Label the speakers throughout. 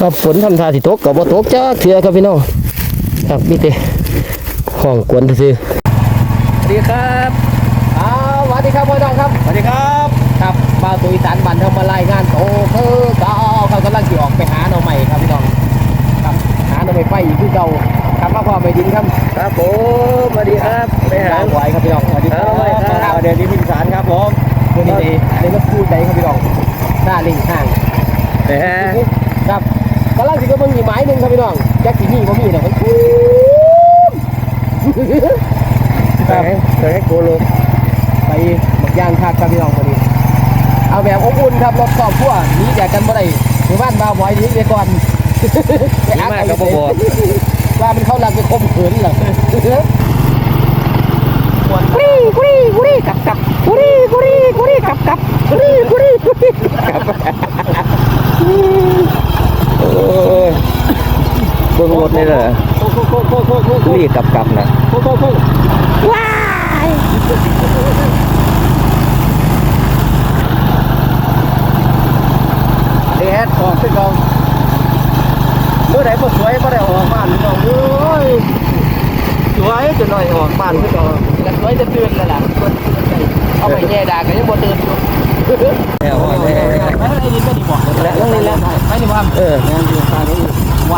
Speaker 1: ครับฝนทำทาสิตกกับบ่ตกจ้าเถื่อครับพี่น้องครับมีแต่ห้องกวนซื้อสวัสดีครับอ้าวสวัสดีครับพี่น้องครับ
Speaker 2: สวัสดีครับ
Speaker 1: ครับมาตุยสารบันเทอมารายงานโตเธอก่าเขากำลังจะออกไปหาหน่อใหม่ครับพี่น้องครับหาหน่อใไฟอีกคือเก่าครับมาพ่อไปดินครับ
Speaker 2: ครับผมสวัสดีครับไปหา
Speaker 1: หวยครับพี่น้องสวัสดี
Speaker 2: ครับครับเดี๋ยวนี้พิมสารครับผม
Speaker 1: วันนี้เนในรถพูดใจครับพี่น้องหน้าลิงห่าง
Speaker 2: แต่
Speaker 1: ครับ กำลังสิก็มึงมีไม้หนึ่งครับพี่น้องแจ็คสีนี่บ่มีนะมัน
Speaker 2: ฟูแต่ให้แต่ใโกโล
Speaker 1: ไปหมัย่างคาดครับพี่น้องพอดีเอาแบบอบอุ่นครับรถครอบครัวนี้แจกกันบ่ได้หมู่บ้านมาไว้ที่เด็ปก่อน
Speaker 2: ไปอักกันบ่บ่
Speaker 1: ว่ามันเข้าหลังไปคมขืนหรอกุรีกุรีกุรีกับกับกุรีกุรีกุรีกับกับกุรีกุรีกุรีกับ
Speaker 2: ยเบิ้งรถนี่เห
Speaker 1: ละ
Speaker 2: นี่กลับกลับนะ
Speaker 1: ว้ายเดดของซึ่งเราเมื่อไหร่ก็สวยก็ได้ออกบ้านเราเฮ้ยสวยจนหน่อยออกบ้านซึ่งเอาแต่สวยจะตื่นแล้วล่ะเอาไปแย่ด่ากันยังบ่ตื่นอยู่ไล้
Speaker 2: วนี่แล้ว
Speaker 1: ไม่
Speaker 2: ได้บ้า
Speaker 1: งเออ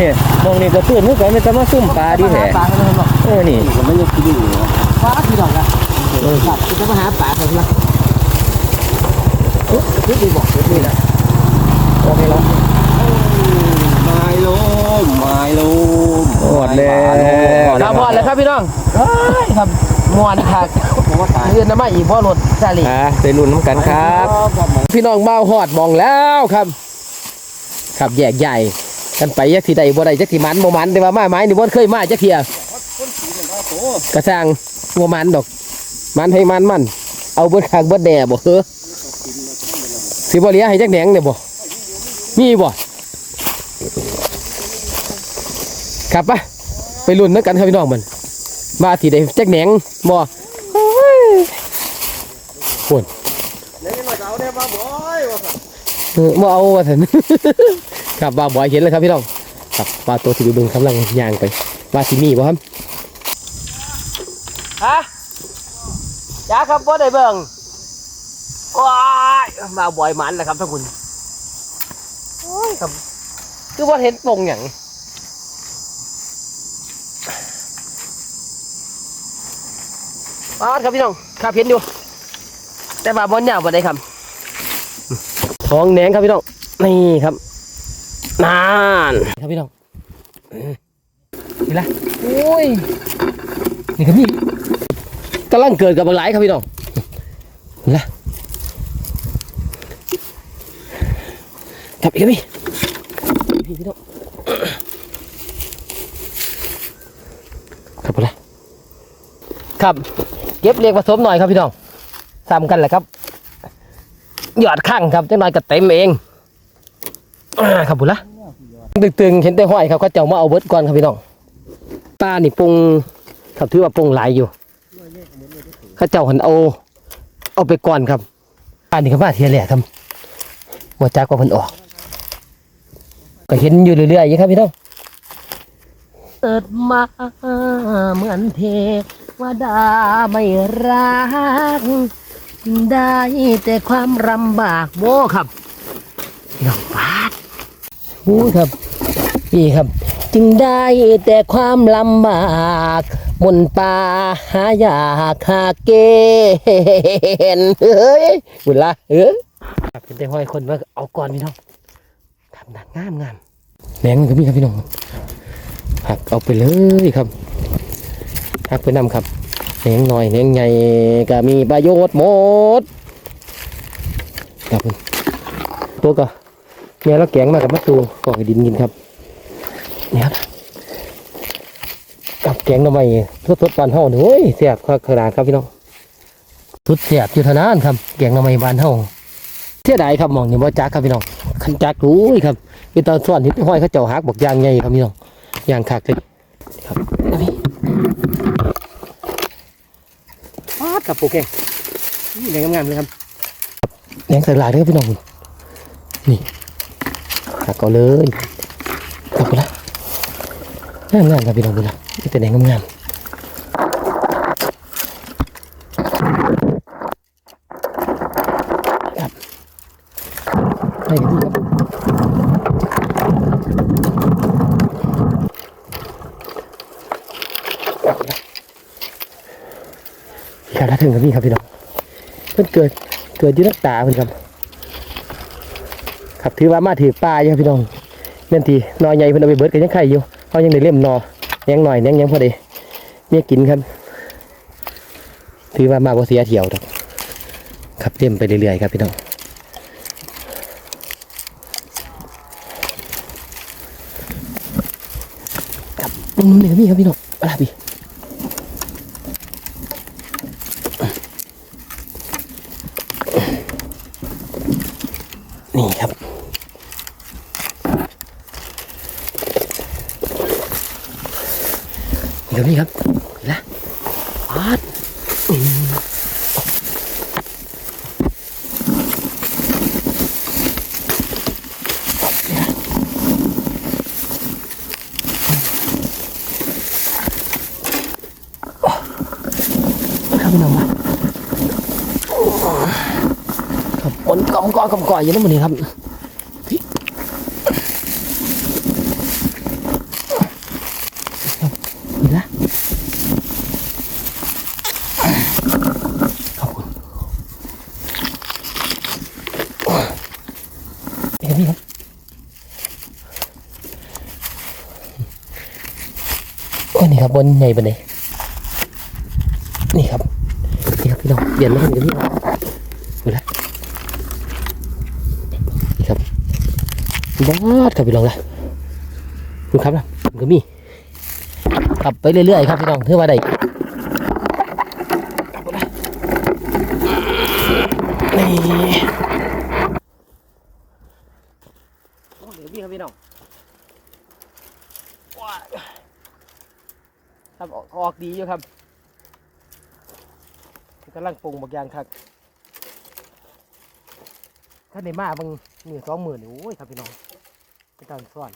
Speaker 1: เนี่ยมองนี่ก็ตื่นนึกว่ามันจะมาซุ่มปลาดีแท้
Speaker 3: ปลาเขาเลยบอก
Speaker 1: เออนี่
Speaker 3: ผมไม่ยังคิดอยู่ปลาที่ดอกอะครับจะมาหาปลาผมละคิดดีบอกคิดดีแหละ
Speaker 1: โอเคแล้ว
Speaker 2: ไม้ลมไม้ลม
Speaker 1: หมดแล้ว
Speaker 3: ครับพอแล้วครับพี่น้องครับมวนค่ะผมว่าตายเงินน้ำมาอีกเพราะรถซาลี
Speaker 1: อะไปลุ้นน้ำกันครับ พี่น้องเมาหอดมองแล้วครับ ครับแยกใหญ่ กันไปยักทีใดบ่ได้จักทีมันบ่มันแต่ว่ามาไม้นี่บ่เคยมาจักเทียกระสร้างบ่มันดอก มันให้มันมัน เอาเบิดข้างเบิดแหน่บ่เฮ้อสิบ่เหลียให้จักแหนงเนี่ยบ่มีบ่ครับปะไปลุ้นนักกันครับพี่น้องมันมาทีใดจักแหนงบ่โอ้ยปวดเออมาเอาว่าสัน ครับว่าบ่อยเห็นเลยครับพี่น้องครับว่าตัวที่ดูเบึงกำลังย่างไป ว่าสิมีบ่ครับ
Speaker 3: ฮะจ้าครับบ่ได้เบิ่งว้ายมาบ่อยมันแหละครับท่านคุณโอ้ยครับ
Speaker 1: คือว่าเห็นปงอย่าง
Speaker 3: ปาดครับพี่น้องครับเห็นอยู่แต่ว่าบ่ยาวบ่ได้ครับ
Speaker 1: ท้องแหนงครับพี่น้องนี่ครับ นานครับพี่น้องนี่ละโอ้ยนี่ครับนี่กำลังเกิดกับบางหลายครับพี่น้องนี่ละครับอีกครับพี่พี่พี่น้องครับอะไร
Speaker 3: ครับ เก็บเรียกผสมหน่อยครับพี่น้องซ้ำกันแหละครับ หยอดข้างครับจังหน่อยก็เต็มเองครับบุญละ
Speaker 1: ตึงๆเห็นแต่ห้อยครับเขาเจ้ามาเอาเบิดก่อนครับพี่น้องตานี่ปุงครับถือว่าปุงหลายอยู่เขาเจ้าหันเอาเอาไปก่อนครับตานี่ก็มาเทียแหละครับว่าจากว่าเพิ่นออก ก็เห็นอยู่เรื่อยๆอยู่ครับพี่น้อง
Speaker 3: เกิดมาเหมือนเทวดาไม่รักได้แต่ความลำบากโม่ครับพี่น้องปา ด
Speaker 1: อู้ครับนี่ครับ จึงได้แต่ความลำบากมนป่าหายากหาเกณฑ์เฮ้ยบุญละเออครับเห็นแต่ห้อยคนมาเอาก่อนพี่น้องทำหนักงามงามแหนงก็มีครับพี่น้องหักเอาไปเลยครับหักไปนำครับแหนงหน่อยแหนงใหญ่ก็มีประโยชน์หมดครับผมตัวก็ แม่เราแกงมากับมะตูก่อให้ดินกินครับนี่ครับกับแกงหน่อไม้สดๆบานเฮานี่โอ้ยแซ่บคักขนาดครับพี่น้องสุดแซ่บอยู่ท่านครับแกงหน่อไม้บานเฮาเสียดายครับมองนี่บ่จักครับพี่น้องคันจักรู้ยครับเป็นตอนส่วนที่ห้อยเขาเจ้าฮักบอกยางใหญ่ครับพี่น้องยางคักเลยครับเอาพี่ฟาดกับโปแกงนี่แดงงามเลยครับแดงใส่หลายเลยครับพี่น้องนี่ หักเอาเลยขอบคุณละงามงามๆครับพี่น้องบุญละนี่แต่แดงงามๆครับไปกันดีครับพี่ครับถึงกับพี่ครับพี่น้องเพิ่นเกิดเกิดอยืนักตาเพิ่นครับ ครับถือว่ามาถือปลาอยู่ครับพี่น้องแม่นทีนอใหญ่เพิ่นเอาไปเบิดกันยังไข่อยู่เขายังได้เล่มนอยังหน่อยยังยังพอดีเมียกินครับ ถือว่ามากกว่าเสียเที่ยวดอกครับเล่มไปเรื่อยๆครับพี่น้องครับอืมนี่ครับพี่ครับพี่น้องอะไรพี่นี่ครับ เดี๋ยว นี้ครับเห็นละปาดอืมครับพี่น้องครับปนกอมก้อยกอมก้อยอยู่นั่นหมดนี่ครับพี่เห็นละ ขอบคุณนี่ครับพี่ครับโอ้นี่ครับบนใหญ่บนไหนนี่ครับนี่ครับพี่น้องเปลี่ยนมาเห็นกันพี่ครับดูแลวนี่ครับบอดครับพี่น้องละดูครับนะผมก็มีขับไปเรื่อยๆครับพี่น้องเพื่อว่าได้นี่โอ้เดี๋ยวพี่ครับพี่น้องว้า ครับออกออกดีอยู่ครับกำลังปรุงบางอย่างครับถ้าในมาบางหมื่นสองหมื่นโอ้ยครับพี่น้องเป็นการซ่อน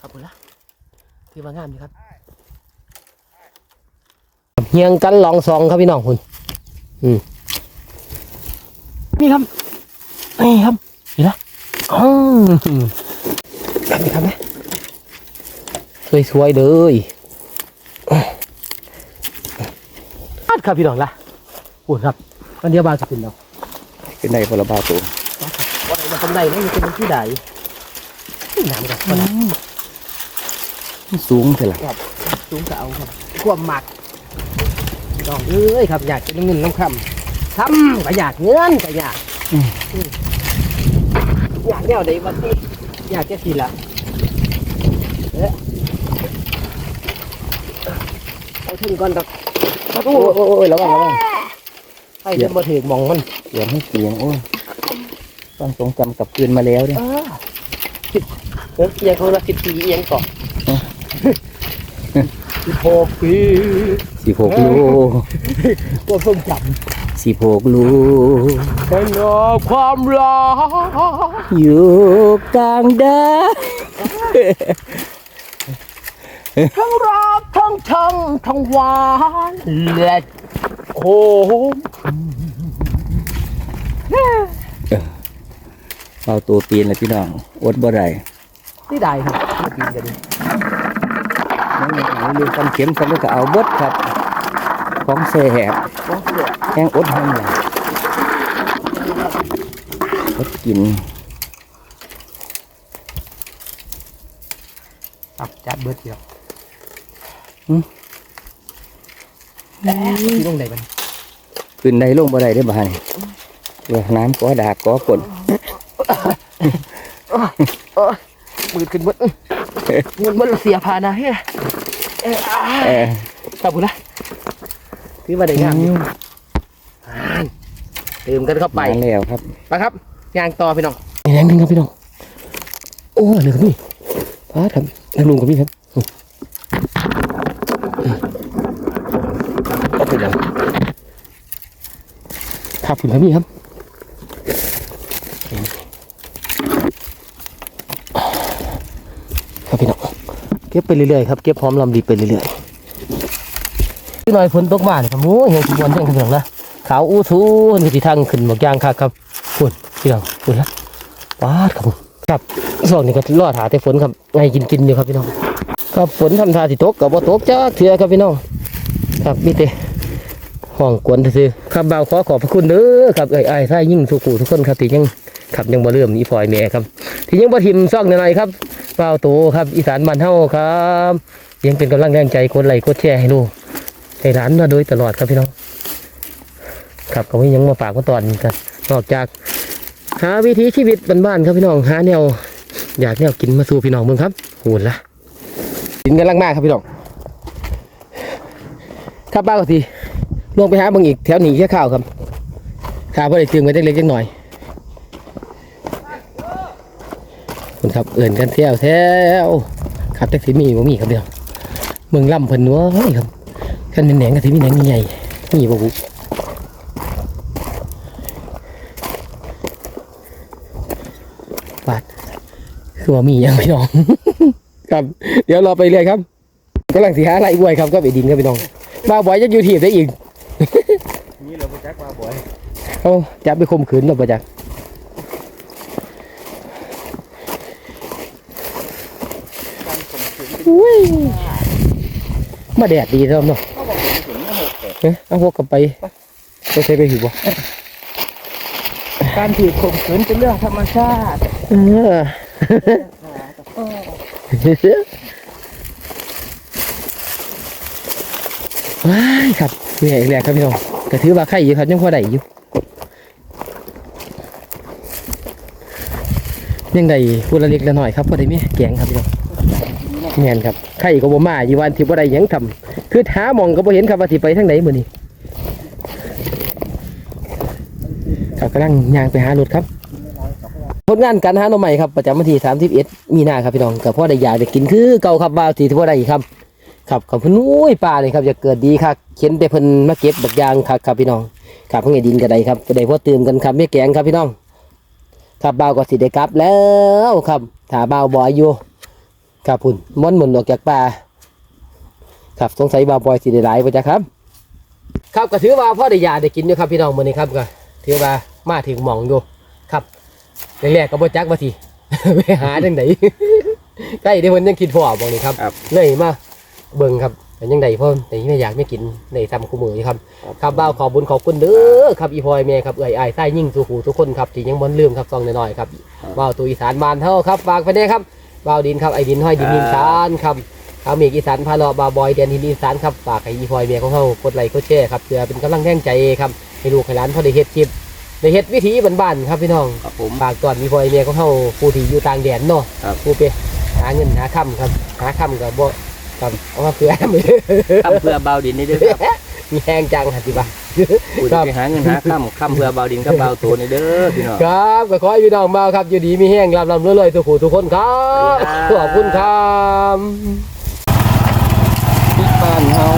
Speaker 1: ครับผมละที่มางามดีครับเฮียงกันลองซองครับพี่น้องคุณอืมนี่ครับนี่ครับเห็นไหม อืมครับนี่ครับไหมสวยๆเลยอัดครับพี่น้องละโอ้ครับอันเดียวบางสกุลเรา
Speaker 2: เป็นในพลบาตัว
Speaker 1: วันไหนมาทำได้ไม่มีเป็นที่ใดนี่น้ำกับคนละ
Speaker 2: สูงเท่าไหร่
Speaker 1: สูงกะเอาครับความหมักน้องเอ้ยครับอยากจะได้เงินน้ำคำทำก็อยากเงินก็อยาก อืมอยากแนวใดวันที่อยากจะทีละเอ๊ะเอาถึงก่อนดอกโอ้โห
Speaker 2: โอ้โอ้ยระวังระวัง
Speaker 1: ให้เดินมาถึงมองมัน
Speaker 2: เสียงให้เสียงโอ้ยต้องทรงจำกลับคืนมาแล้วเนี่ย
Speaker 1: เออสิบเออเอียงเขาละสิบปีเอียงก่อนสิบหกปี
Speaker 2: สิบหกโล
Speaker 1: ว่าเพิ่งจ
Speaker 2: สิบหกโลำ
Speaker 1: เป็นความรัก
Speaker 2: อยู่กลางแดน
Speaker 1: ทั้งรักทั้งชังทั้งหวานและโคม
Speaker 2: เอาตัวปีนเลยพี่น้องอดบ่ได้
Speaker 1: ที่ใดครับมากินกันดิ
Speaker 2: นั่นเอาเรื่องกันเข็มกันแล้วก็เอาเบิดครับ ของแสบ
Speaker 1: ว้าวเสือ
Speaker 2: แห้งอดห้องเลยอดกิน
Speaker 1: ตับจัดเบิดเดียว
Speaker 2: หืม
Speaker 1: ที่ตรงไหนมัน
Speaker 2: ขึ้นได้ลงบ่ได้ได้อบ้านเว้ยน้ำก็ดากก็กด
Speaker 1: มือขึ้นบนมือบนเสียพานะเฮ้ยเอ้ยอ่า
Speaker 2: เออ
Speaker 1: ครับผมนะ คือมาได้งามอยู่เติมกันเข้าไป
Speaker 2: มาแล้วครับ
Speaker 1: ไปครับยางต่อพี่น้องแรงนึงครับพี่น้อง โอ้เหลือพี่พาดครับนักลุงกับพี่ครับก็เป็นยังครับคุณครับพี่ครับ ครับพี่น้อง เก็บไปเรื่อยๆครับ เก็บพร้อมลำดีไปเรื่อยๆ พี่หน่อยฝนตกมาเนี่ยครับโอ้ยเห็นขบวนแท่งขบวนละขาวอู้ทูนี่ที่ทางขึ้นบอกยางครับครับฝุ่นพี่น้องฝุ่นละว้าดครับผมครับส่วนนี้ก็รอดหาแต่ฝนครับไงกินกินอยู่ครับพี่น้องครับฝนทำท่าสิตกกับบ่ตกจ้าเถื่อครับพี่น้องครับมีแต่ห้องกวนซื่อครับบ่าวขอขอบพระคุณเด้อครับไอ้ไอ้ท่ายิ่งสุกูทุกคนครับที่ยังครับยังบ่เริ่มอีพอยแม่ครับ ที่ยังบ่ทิมซ่องหน่อยครับบ่าโตครับอีสานบ้านเฮาครับ ยังเป็นกำลังแรงใจกดไลค์กดแชร์ให้ลูก ให้ร้านมาโดยตลอดครับพี่น้องครับก็ไม่ยังมาฝากมาตอนกันนอกจาก หาวิถีชีวิตบ้านๆครับพี่น้องหาแนวอยากแนวกินมาสู่พี่น้องเบิ่งครับโหดละกินกันลังมากครับพี่น้องครับบ้าก็ทีลงไปหาบิ่งอีกแถวหนีแค่ข้าวครับข้าวพอได้จึงไว้ได้เล็กๆน้อยคุณครับเอื่นกันเที่ยวแถวครับแท็กซี่มีบ่มีครับเดียวเมืองล่ำเพิ่นวเฮ้ยครับ กันเป็นแหนงกับที่มีแหนงใหญ่ๆมีบ่บุบาดคือว่ามีอย่างพี่น้อง ครับ เดี๋ยวรอไปเรื่อยครับกำลังสีหาอะไรอวยครับก็ไปดินครับพี่น้องบ้าบอยจะอยู่ทีบได้อีก
Speaker 3: นี่เราไปจักมาบ่อย
Speaker 1: เขาจับไปข่มขืนหรอปะจ๊ะอุ้ยมาแดดดีแล้วเนาะ เอ๊ะเอาพวกกลับไปไปใช้ไปหิวบ่
Speaker 3: การถือข่มขืนเป็นเรื่องธรรมชาติ
Speaker 1: เออว้ายครับเหนื่อยอีกแล้วครับพี่น้องก็ถือว่าไข่อยู่ครับยังพอได้อยู่ยังได้พูดละเล็กละหน่อยครับพอได้มีแกงครับพี่น้องเงียนครับไข่ก็บ่มาอยู่วันที่บ่ได้หยังทำ คือหาหมองก็บ่เห็นครับว่าสิไปทางไหนมื้อนี้ครับกำลังย่างไปหารถครับผลงานการหาหน่อใหม่ครับประจำวันที่31มีนาครับพี่น้องกับพ่อได้ยากได้กินคือเก่าครับบ่าวที่พ่อได้ครับครับขอบคุณนุ้ยป่าเลยครับจะเกิดดีครับเข็นแต่เพิ่นมาเก็บบักยางครับครับพี่น้องครับเพิ่งไงดินก็ได้ครับก็ได้พ่อเติมกันครับไม่แกงครับพี่น้อง ครับบ่าวก็สิได้กลับแล้วครับถ้าบ่าวบอยอยู่ครับพุ่นม้วนหมุนออกจากป่า ครับสงสัยบ่าวบอยสิได้หลายไปจ้ะครับ ครับก็ถือว่าพ่อได้ยาได้กินอยู่ครับพี่น้องมื้อนี้ครับก็ถือว่ามาถึงหม่องอยู่ครับแรกๆก็บ่จักว่าสิไปหาจังไดใกล้ได้เพิ่นยังคิดพ่อบอกนี่ครับ
Speaker 2: ครับ
Speaker 1: เลยมาเบิ่งครับเป็นยังไงพ่อแต่ยังไม่อยากไม่กินในทำคู่มืออยู่ครับ ครับบ่าวขอบุญขอบคุณเด้อครับอีพลอยแม่ครับเอ้ยอ้ายใต้ยิ่งสู่หูทุกคนครับที่ยังบ่ลืมครับซองน้อยๆครับบ่าวตัวอีสานบ้านเฮาครับฝากไปเด้ครับบ่าวดินครับไอ้ดินห้อยดินดินสานครับ เอาเมฆอีสานพาเลาะบ่าวบอยเดียนดินอีสานครับฝากให้อีพลอยแม่ของเฮากดไลค์กดแชร์ครับเพื่อเป็นกำลังแรงใจครับให้ลูกให้หลานพอได้เฮ็ดคลิปได้เฮ็ดวิถีบ้านๆครับพี่น้อง
Speaker 2: ครับผม
Speaker 1: ฝากตอนมีพ่อไอเมียของเขาผู้ที่อยู่ต่างแดนเนาะ
Speaker 2: ครับ
Speaker 1: ผู้ไปหาเงินหาค่ำครับหาค่ำกับบ่ครับเอามาเผื่อไม่
Speaker 2: คำเพื่อเบาดินนี่เด้อครับ
Speaker 1: มีแห้งจังหัติบะ
Speaker 2: กูจะไปหาเงินหาค่ำค่ำเพื่อเบาดินกับเบาตัวนี่เด้อพี่น้อง
Speaker 1: ครับก็ขอให้พี่น้องมาครับอยู่ดีมีแห้งรับรำรวยๆทุกผู้ทุกคนครับ
Speaker 2: สวัสดีครับ
Speaker 1: ขอบคุณครับ
Speaker 2: ที่บ้านเฮา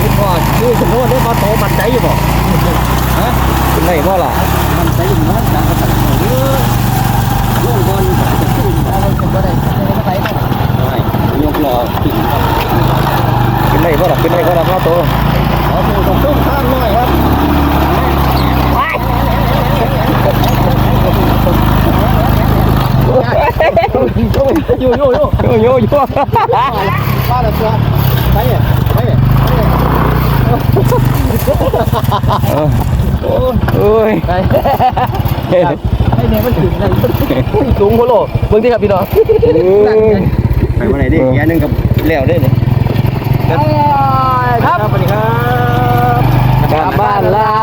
Speaker 1: นี่พ่อชื่อสมมติว่าพ่อโตมันใจอยู่บ่
Speaker 2: เป็นไงบ่ล่ะ
Speaker 1: มันใจอยู่มันจังก็ตัดเออลูกบอลจะขึ้นบ่ได้บ่ได้บ่ได้
Speaker 2: ไม่ยกล้อขึ้นเป็นไงบ่ล่ะเป็นไงบ่ล่ะพ่อโต
Speaker 1: ขอดูตรงต้นข้างหน่อยครับ
Speaker 2: อยู่อยู่อยู่อยู่อยู่อยู่
Speaker 1: ว่า แล้วครับไปอะไปอะ
Speaker 2: โอ้ย
Speaker 1: ไปให้เนี่ยมันถึงนั่นอุ้ยสูงโคโลเบิ่งที่ครับพี่น้อง
Speaker 2: ไปมาไหนดิแย่นึงกับแล้วเด้นี่
Speaker 1: ครับ
Speaker 2: สวัสดีครับ
Speaker 1: กลับบ้านเรา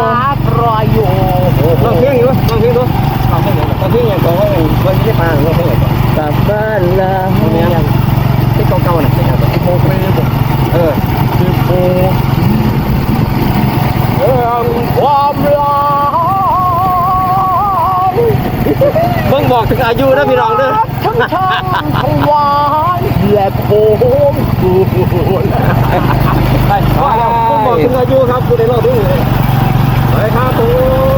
Speaker 1: รักรอย
Speaker 3: เอกถึงอายุนะพี่น้องเด้อ
Speaker 1: ทั้งช่างทั้งหวานและโคมกูน
Speaker 3: ไปเบิ่งบอกถึงอายุครับกูได้เล่าถึงเลยไปครับผม